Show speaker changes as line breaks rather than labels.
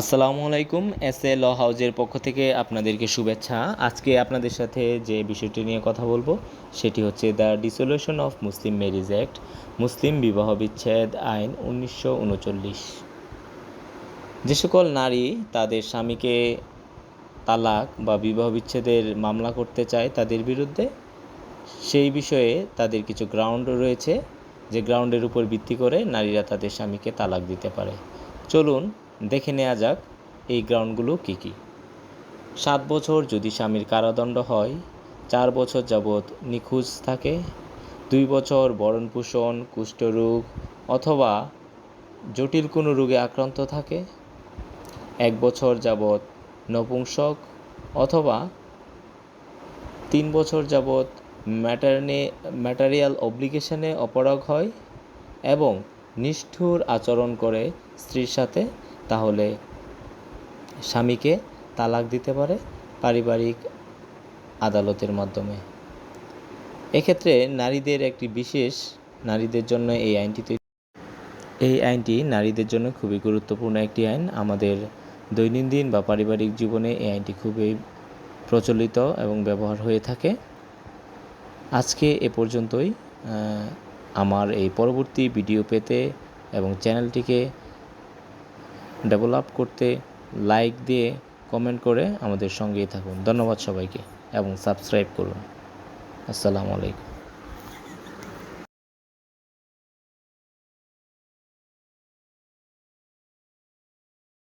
আসসালামু আলাইকুম, S A ল হাউজের পক্ষ থেকে আপনাদেরকে শুভেচ্ছা। আজকে আপনাদের সাথে যে বিষয়টি নিয়ে কথা বলব, সেটি হচ্ছে the dissolution of Muslim marriage act, মুসলিম বিবাহ বিচ্ছেদ আইন উনিশশো উনচল্লিশ। যে সকল নারী তাদের স্বামীকে তালাক বা বিবাহ বিচ্ছেদের মামলা করতে চায় তাদের বিরুদ্ধে, সেই বিষয়ে তাদের কিছু গ্রাউন্ড রয়েছে। যে গ্রাউন্ডের উপর ভিত্তি করে নারীরা তাদের স্বামীকে তালাক দিতে পারে। চলুন দেখে নেওয়া যাক এই গ্রাউন্ডগুলো কী কী। সাত বছর যদি স্বামীর কারাদণ্ড হয়, চার বছর যাবৎ নিখোঁজ থাকে, দুই বছর ভরণ পোষণ কুষ্ঠরোগ অথবা জটিল কোনো রোগে আক্রান্ত থাকে, এক বছর যাবৎ নপুংসক অথবা তিন বছর যাবৎ ম্যাটারনে, ম্যাটারিয়াল অব্লিগেশনে অপরাগ হয় এবং নিষ্ঠুর আচরণ করে স্ত্রীর সাথে তাহলে স্বামীকে তালাক দিতে পারে পারিবারিক আদালতের মাধ্যমে। এক্ষেত্রে নারীদের একটি বিশেষ নারীদের জন্য এই আইনটি এই আইনটি নারীদের জন্য খুবই গুরুত্বপূর্ণ একটি আইন। আমাদের দৈনন্দিন বা পারিবারিক জীবনে এই আইনটি খুবই প্রচলিত এবং ব্যবহার হয়ে থাকে। আজকে এ পর্যন্তই। আমার এই পরবর্তী ভিডিও পেতে এবং চ্যানেলটিকে ডেভেলপ করতে লাইক দিয়ে কমেন্ট করে আমাদের সঙ্গেই থাকুন। ধন্যবাদ সবাইকে এবং সাবস্ক্রাইব করুন। আসসালামু আলাইকুম।